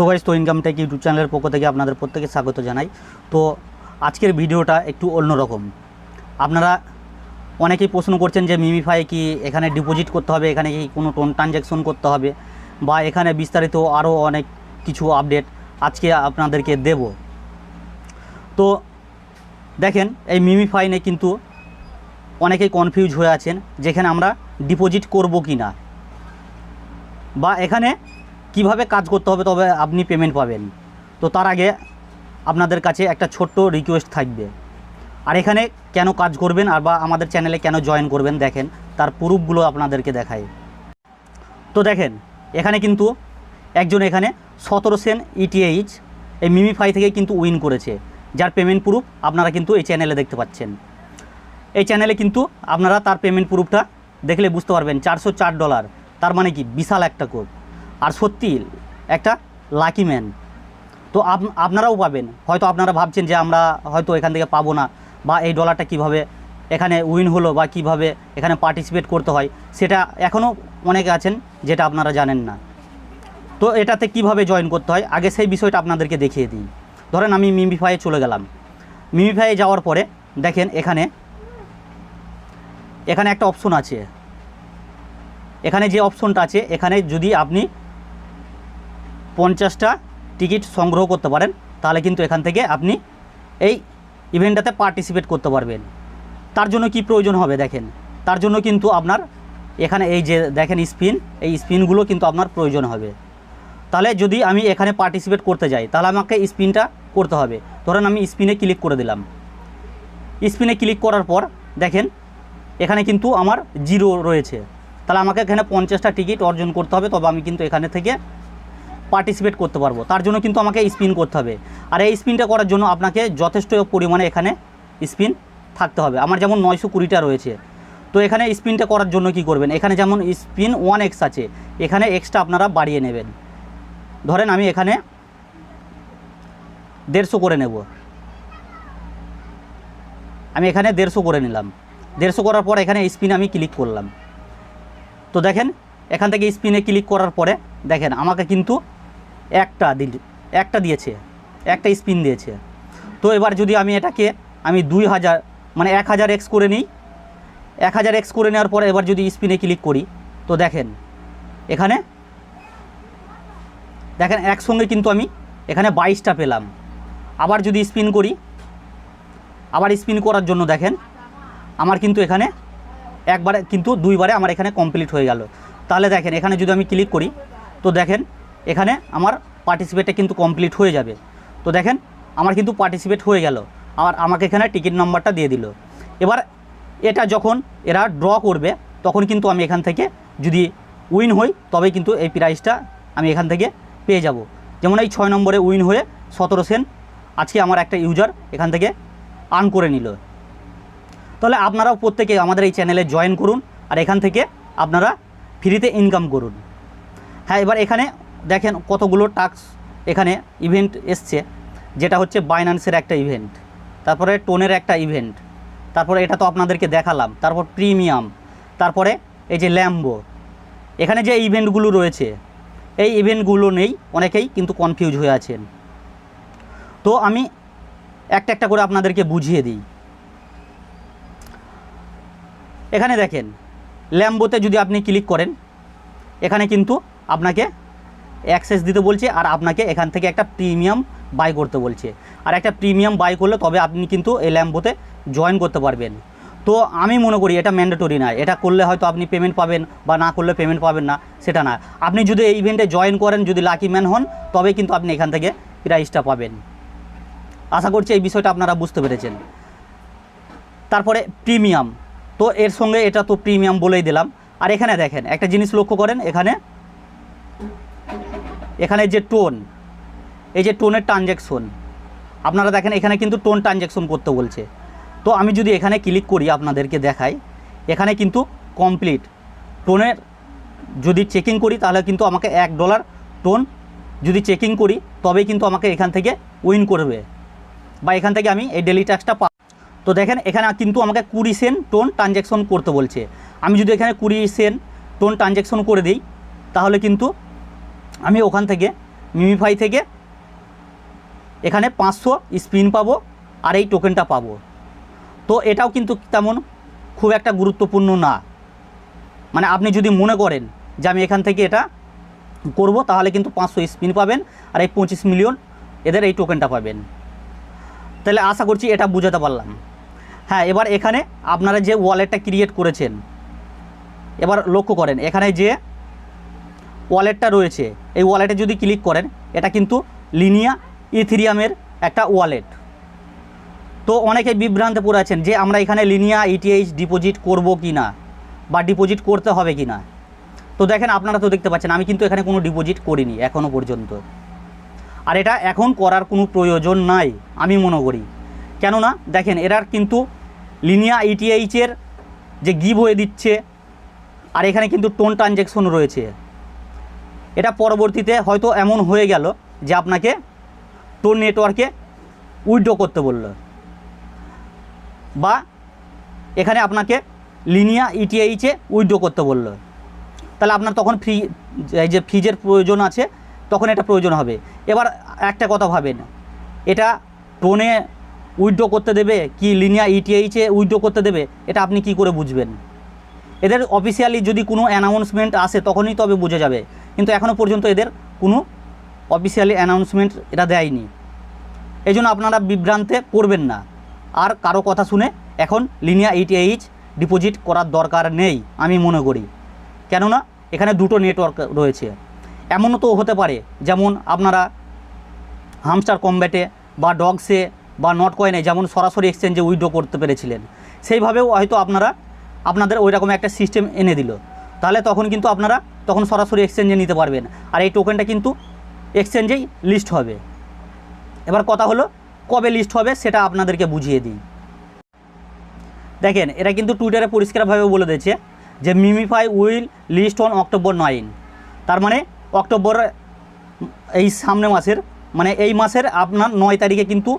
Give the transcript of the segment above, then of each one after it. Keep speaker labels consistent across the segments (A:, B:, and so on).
A: So guys তো income take YouTube চ্যানেলের পক্ষ থেকে আপনাদের প্রত্যেকে স্বাগত জানাই। তো আজকের ভিডিওটা একটু অন্যরকম আপনারা অনেকেই প্রশ্ন করছেন যে মিমিফাই কি এখানে ডিপোজিট করতে হবে, এখানে কি কোনো টোন ট্রানজ্যাকশন করতে হবে, বা এখানে বিস্তারিত আরও অনেক কিছু আপডেট আজকে আপনাদেরকে দেব। তো দেখেন, এই মিমিফাইনে কিন্তু অনেকেই কনফিউজ হয়ে আছেন, যেখানে আমরা ডিপোজিট করব কি না বা এখানে কীভাবে কাজ করতে হবে তবে আপনি পেমেন্ট পাবেন। তো তার আগে আপনাদের কাছে একটা ছোট্ট রিকোয়েস্ট থাকবে। আর এখানে কেন কাজ করবেন আর বা আমাদের চ্যানেলে কেন জয়েন করবেন দেখেন, তার প্রুফগুলো আপনাদেরকে দেখায় তো দেখেন, এখানে কিন্তু একজন এখানে সতেরো সেন ইটিএইচ এই মিমিফাই থেকে কিন্তু উইন করেছে। যার পেমেন্ট প্রুফ আপনারা কিন্তু এই চ্যানেলে দেখতে পাচ্ছেন। এই চ্যানেলে কিন্তু আপনারা তার পেমেন্ট প্রুফটা দেখলে বুঝতে পারবেন, চারশো চার ডলার তার মানে কি? বিশাল একটা কোড আর সত্যি, একটা লাকি ম্যান তো আপ- আপনারাও পাবেন। হয়তো আপনারা ভাবছেন যে আমরা হয়তো এখান থেকে পাবো না, বা এই ডলারটা কীভাবে এখানে উইন হলো, বা কীভাবে এখানে পার্টিসিপেট করতে হয়, সেটা এখনও অনেকে আছেন যেটা আপনারা জানেন না। তো এটাতে কীভাবে জয়েন করতে হয়, আগে সেই বিষয়টা আপনাদেরকে দেখিয়ে দিই। ধরেন আমি মিমিফাইয়ে চলে গেলাম। মিমিফাইয়ে যাওয়ার পরে দেখেন এখানে এখানে একটা অপশন আছে। এখানে যে অপশনটা আছে, এখানে যদি আপনি পঞ্চাশটা টিকিট সংগ্রহ করতে পারেন, তাহলে কিন্তু এখান থেকে আপনি এই ইভেন্টটাতে পার্টিসিপেট করতে পারবেন। তার জন্য কি প্রয়োজন হবে দেখেন, তার জন্য কিন্তু আপনার এখানে এই যে দেখেন স্পিন, এই স্পিনগুলো কিন্তু আপনার প্রয়োজন হবে। তাহলে যদি আমি এখানে পার্টিসিপেট করতে যাই, তাহলে আমাকে স্পিনটা করতে হবে। ধরেন আমি স্পিনে ক্লিক করে দিলাম। স্পিনে ক্লিক করার পর দেখেন, এখানে কিন্তু আমার জিরো রয়েছে। তাহলে আমাকে এখানে পঞ্চাশটা টিকিট অর্জন করতে হবে, তবে আমি কিন্তু এখানে থেকে পার্টিসিপেট করতে পারব। তার জন্য কিন্তু আমাকে স্পিন করতে হবে। আর এই স্পিনটা করার জন্য আপনাকে যথেষ্ট পরিমাণে এখানে স্পিন থাকতে হবে। আমার যেমন নয়শো কুড়িটা রয়েছে। তো এখানে স্পিনটা করার জন্য কি করবেন? এখানে যেমন স্পিন ওয়ান এক্স আছে, এখানে এক্সট্রা আপনারা বাড়িয়ে নেবেন। ধরেন আমি এখানে দেড়শো করে নেব। আমি এখানে দেড়শো করে নিলাম। দেড়শো করার পর এখানে স্পিন আমি ক্লিক করলাম। তো দেখেন, এখান থেকে স্পিনে ক্লিক করার পরে দেখেন, আমাকে কিন্তু একটা দিল, একটা দিয়েছে, একটা স্পিন দিয়েছে। তো এবার যদি আমি এটাকে, আমি দুই হাজার মানে এক হাজার এক্স করে নিই, এক হাজার এক্স করে নেওয়ার পরে এবার যদি স্পিনে ক্লিক করি, তো দেখেন, এখানে, দেখেন একসঙ্গে কিন্তু আমি এখানে বাইশটা পেলাম। আবার যদি স্পিন করি, আবার স্পিন করার জন্য দেখেন, আমার কিন্তু এখানে একবারে কিন্তু দুইবারে আমার এখানে কমপ্লিট হয়ে গেল। তাহলে দেখেন, এখানে যদি আমি ক্লিক করি, তো দেখেন এখানে আমার পার্টিসিপেটটা কিন্তু কমপ্লিট হয়ে যাবে। তো দেখেন, আমার কিন্তু পার্টিসিপেট হয়ে গেল। আর আমাকে এখানে টিকিট নাম্বারটা দিয়ে দিল। এবার এটা যখন এরা ড্র করবে, তখন কিন্তু আমি এখান থেকে যদি উইন হই তবে কিন্তু এই প্রাইসটা আমি এখান থেকে পেয়ে যাব। যেমন এই ছয় নম্বরে উইন হয়ে সতেরো সেন আজকে আমার একটা ইউজার এখান থেকে আর্ন করে নিল। তাহলে আপনারাও প্রত্যেকে আমাদের এই চ্যানেলে জয়েন করুন, আর এখান থেকে আপনারা ফ্রিতে ইনকাম করুন। হ্যাঁ এবার এখানে দেখেন কতগুলো টাস্ক এখানে ইভেন্ট এসছে, যেটা হচ্ছে বাইন্যান্সের একটা ইভেন্ট তারপরে টোনের একটা ইভেন্ট তারপরে এটা তো আপনাদেরকে দেখালাম, তারপর প্রিমিয়াম তারপরে এই যে ল্যাম্বো এখানে যে ইভেন্টগুলো রয়েছে, এই ইভেন্টগুলো নেই অনেকেই কিন্তু কনফিউজ হয়ে আছেন। তো আমি একটা একটা করে আপনাদেরকে বুঝিয়ে দিই। এখানে দেখেন ল্যাম্বোতে যদি আপনি ক্লিক করেন, এখানে কিন্তু আপনাকে অ্যাক্সেস দিতে বলছে আর আপনাকে এখান থেকে একটা প্রিমিয়াম বাই করতে বলছে। আর একটা প্রিমিয়াম বাই করলে তবে আপনি কিন্তু এই ল্যাম্বোতে জয়েন করতে পারবেন। তো আমি মনে করি এটা ম্যান্ডেটরি না। এটা করলে হয়তো আপনি পেমেন্ট পাবেন বা না করলে পেমেন্ট পাবেন না, সেটা না। আপনি যদি এই ইভেন্টে জয়েন করেন, যদি লাকি ম্যান হন তবে কিন্তু আপনি এখান থেকে প্রাইজটা পাবেন। আশা করছি এই বিষয়টা আপনারা বুঝতে পেরেছেন। তারপরে প্রিমিয়াম তো এর সঙ্গে এটা তো প্রিমিয়াম বলেই দিলাম। আর এখানে দেখেন, একটা জিনিস লক্ষ্য করেন, এখানে এখানে যে টোন এই যে টোনের ট্রানজ্যাকশন আপনারা দেখেন এখানে কিন্তু টোন ট্রানজ্যাকশন করতে বলছে। তো আমি যদি এখানে ক্লিক করি আপনাদেরকে দেখাই, এখানে কিন্তু কমপ্লিট টোনের যদি চেকিং করি, তাহলে কিন্তু আমাকে এক ডলার টোন যদি চেকিং করি, তবেই কিন্তু আমাকে এখান থেকে উইন করবে। বা এখান থেকে আমি এই ডেলি ট্যাক্সটা পা তো দেখেন এখানে কিন্তু আমাকে কুড়ি সেন টোন ট্রানজ্যাকশন করতে বলছে। আমি যদি এখানে কুড়ি সেন টোন ট্রানজ্যাকশন করে দিই, তাহলে কিন্তু আমি ওখান থেকে, মিমিফাই থেকে এখানে পাঁচশো স্পিন পাবো আর এই টোকেনটা পাবো। তো এটাও কিন্তু তেমন খুব একটা গুরুত্বপূর্ণ না। মানে আপনি যদি মনে করেন যে আমি এখান থেকে এটা করব, তাহলে কিন্তু পাঁচশো স্পিন পাবেন আর এই পঁচিশ মিলিয়ন এদের এই টোকেনটা পাবেন। তাহলে আশা করছি এটা বুঝাতে পারলাম। হ্যাঁ এবার এখানে আপনারা যে ওয়ালেটটা ক্রিয়েট করেছেন, এবার লক্ষ্য করেন, এখানে যে ওয়ালেটটা রয়েছে। এই ওয়ালেটে যদি ক্লিক করেন, এটা কিন্তু লিনিয়া ইথিরিয়ামের একটা ওয়ালেট। তো অনেকে বিভ্রান্তে পড়ে আছেন যে আমরা এখানে লিনিয়া ইটিএইচ ডিপোজিট করব কি না বা ডিপোজিট করতে হবে কি না তো দেখেন আপনারা তো দেখতে পাচ্ছেন, আমি কিন্তু এখানে কোনো ডিপোজিট করিনি এখনও পর্যন্ত। আর এটা এখন করার কোনো প্রয়োজন নাই, আমি মনে করি। কেননা দেখেন এরার কিন্তু লিনিয়া ইটিএইচের যে গিভ হয়ে দিচ্ছে, আর এখানে কিন্তু টোন ট্রানজ্যাকশন রয়েছে। এটা পরবর্তীতে হয়তো এমন হয়ে গেল যে আপনাকে টোন নেটওয়ার্কে উইথড্র করতে বলল। বা এখানে আপনাকে লিনিয়া ইটিআইচে উইড্রো করতে বলল। তাহলে আপনার তখন ফ্রি, এই যে ফ্রিজের প্রয়োজন আছে, তখন এটা প্রয়োজন হবে। এবার একটা কথা ভাবেন, এটা টোনে উইথড্র করতে দেবে কি লিনিয়া ইটিআইচে উইথড্র করতে দেবে, এটা আপনি কি করে বুঝবেন? এদের অফিসিয়ালি যদি কোনো অ্যানাউন্সমেন্ট আসে, তখনই তবে বোঝা যাবে। কিন্তু এখনও পর্যন্ত এদের কোনো অফিসিয়ালি অ্যানাউন্সমেন্ট এটা দেয়নি। এই জন্য আপনারা বিভ্রান্তে পড়বেন না। আর কারও কথা শুনে এখন লিনিয়া এইচএইচ ডিপোজিট করার দরকার নেই, আমি মনে করি। কেননা, এখানে দুটো নেটওয়ার্ক রয়েছে। এমনও তো হতে পারে, যেমন আপনারা হামস্টার কমব্যাটে বা ডগসে বা নট কয়েনে যেমন সরাসরি এক্সচেঞ্জে উইথড্র করতে পেরেছিলেন। সেইভাবেও হয়তো আপনারা আপনাদের ওই রকম একটা সিস্টেম এনে দিল। তাহলে তখন কিন্তু আপনারা তখন সরাসরি এক্সচেঞ্জে নিতে পারবেন। আর এই টোকেনটা কিন্তু এক্সচেঞ্জেই লিস্ট হবে। এবার কথা হলো, কবে লিস্ট হবে সেটা আপনাদেরকে বুঝিয়ে দিই। দেখেন, এটা কিন্তু টুইটারে পরিষ্কারভাবে বলে দিয়েছে যে Memefi will list on October nine তার মানে অক্টোবর এই সামনে মাসের মানে এই মাসের আপনার নয় তারিখে কিন্তু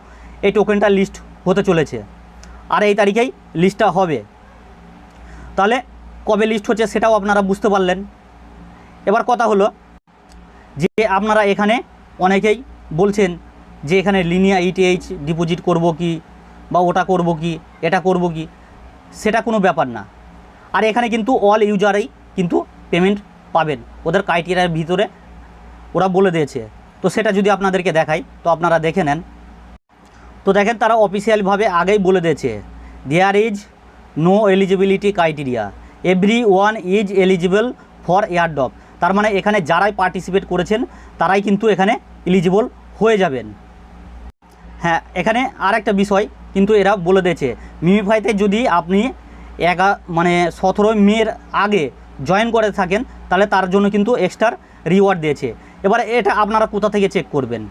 A: এই টোকেনটা লিস্ট হতে চলেছে। আর এই তারিখেই লিস্টটা হবে। তাহলে কবে লিস্ট হচ্ছে সেটাও আপনারা বুঝতে পারলেন। এবার কথা হলো যে আপনারা এখানে অনেকেই বলছেন যে এখানে লিনিয়া ইটিএইচ ডিপোজিট করব কি বা ওটা করব কি, এটা করব কি, সেটা কোনো ব্যাপার না। আর এখানে কিন্তু অল ইউজারেই কিন্তু পেমেন্ট পাবেন। ওদের ক্রাইটেরিয়ার ভিতরে ওরা বলে দিয়েছে। তো সেটা যদি আপনাদেরকে দেখাই, তো আপনারা দেখে নেন। তো দেখেন তারা অফিসিয়ালভাবে আগেই বলে দিয়েছে there is no eligibility criteria everyone is eligible for airdrop তার মানে এখানে যারাই পার্টিসিপেট করেছেন, তারাই কিন্তু এখানে এলিজিবল হয়ে যাবেন। হ্যাঁ এখানে আর একটা বিষয় কিন্তু এরা বলে দিয়েছে। মিমিফাইতে যদি আপনি এগা মানে সতেরোই মের আগে জয়েন করে থাকেন, তাহলে তার জন্য কিন্তু এক্সট্রা রিওয়ার্ড দিয়েছে। এবারে এটা আপনারা কোথা থেকে চেক করবেন?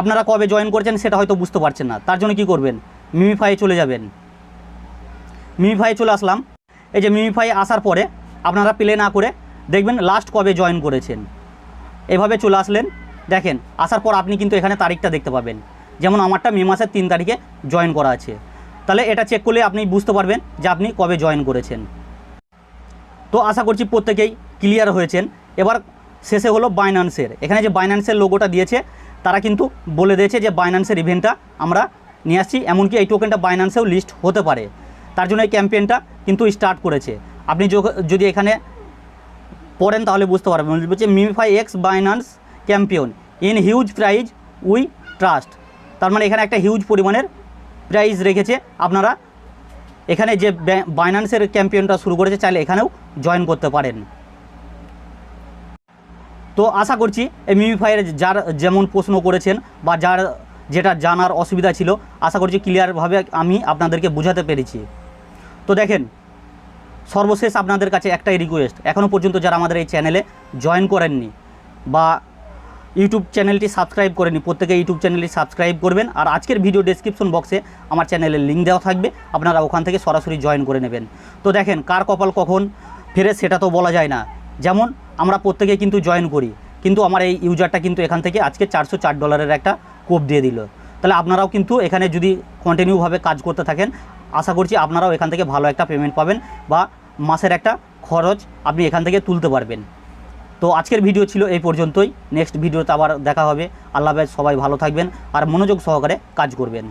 A: আপনারা কবে জয়েন করেছেন সেটা হয়তো বুঝতে পারছেন না। তার জন্য কি করবেন? মিমিফাই চলে যাবেন। মিমিফাই চলে আসলাম। এই যে মিমিফাই আসার পরে আপনারা প্লে না করে দেখবেন লাস্ট কবে জয়েন করেছেন। এভাবে চলে আসলেন। দেখেন, আসার পর আপনি কিন্তু এখানে তারিখটা দেখতে পাবেন। যেমন আমারটা মে মাসের তিন তারিখে জয়েন করা আছে। তাহলে এটা চেক করলে আপনি বুঝতে পারবেন যে আপনি কবে জয়েন করেছেন। তো আশা করছি প্রত্যেকেই ক্লিয়ার হয়েছেন। এবার শেষে হলো বাইন্যান্সের এখানে যে বাইন্যান্সের লোগোটা দিয়েছে, তারা কিন্তু বলে দিয়েছে যে বাইন্যান্সের ইভেন্টটা আমরা নিয়ে আসছি। এমনকি এই টোকেনটা বাইন্যান্সেও লিস্ট হতে পারে। তার জন্য এই ক্যাম্পেইনটা কিন্তু স্টার্ট করেছে। আপনি যদি এখানে পড়েন তাহলে বুঝতে পারবেন। বলছে Memefi X Binance campaign in huge prize we trust. তার মানে এখানে একটা হিউজ পরিমাণের প্রাইজ রেখেছে। আপনারা এখানে যে বাইন্যান্সের ক্যাম্পিয়নটা শুরু করেছে, চাইলে এখানেও জয়েন করতে পারেন। তো আশা করছি এই মিমিফাইয়ের যার যেমন প্রশ্ন করেছেন বা যার যেটা জানার অসুবিধা ছিল, আশা করছি ক্লিয়ারভাবে আমি আপনাদেরকে বোঝাতে পেরেছি। তো দেখেন, সর্বশেষ আপনাদের কাছে একটাই রিকোয়েস্ট এখনও পর্যন্ত যারা আমাদের এই চ্যানেলে জয়েন করেননি বা ইউটিউব চ্যানেলটি সাবস্ক্রাইব করেনি প্রত্যেকে ইউটিউব চ্যানেলটি সাবস্ক্রাইব করবেন। আর আজকের ভিডিও ডেসক্রিপশন বক্সে আমার চ্যানেলের লিঙ্ক দেওয়া থাকবে, আপনারা ওখান থেকে সরাসরি জয়েন করে নেবেন। তো দেখেন, কার কপাল কখন ফেরে সেটা তো বলা যায় না। যেমন, আমরা প্রত্যেকে কিন্তু জয়েন করি, কিন্তু আমার এই ইউজারটা কিন্তু এখান থেকে আজকে চারশো চার ডলারের একটা কোপ দিয়ে দিল। তাহলে আপনারাও কিন্তু এখানে যদি কন্টিনিউভাবে কাজ করতে থাকেন আশা করছি আপনারাও এখান থেকে ভালো একটা পেমেন্ট পাবেন বা মাসের একটা খরচ আপনি এখান থেকে তুলতে পারবেন। তো আজকের ভিডিও ছিল এই পর্যন্তই। নেক্সট ভিডিওতে আবার দেখা হবে। আল্লাহ সবাই ভালো থাকবেন আর মনোযোগ সহকারে কাজ করবেন।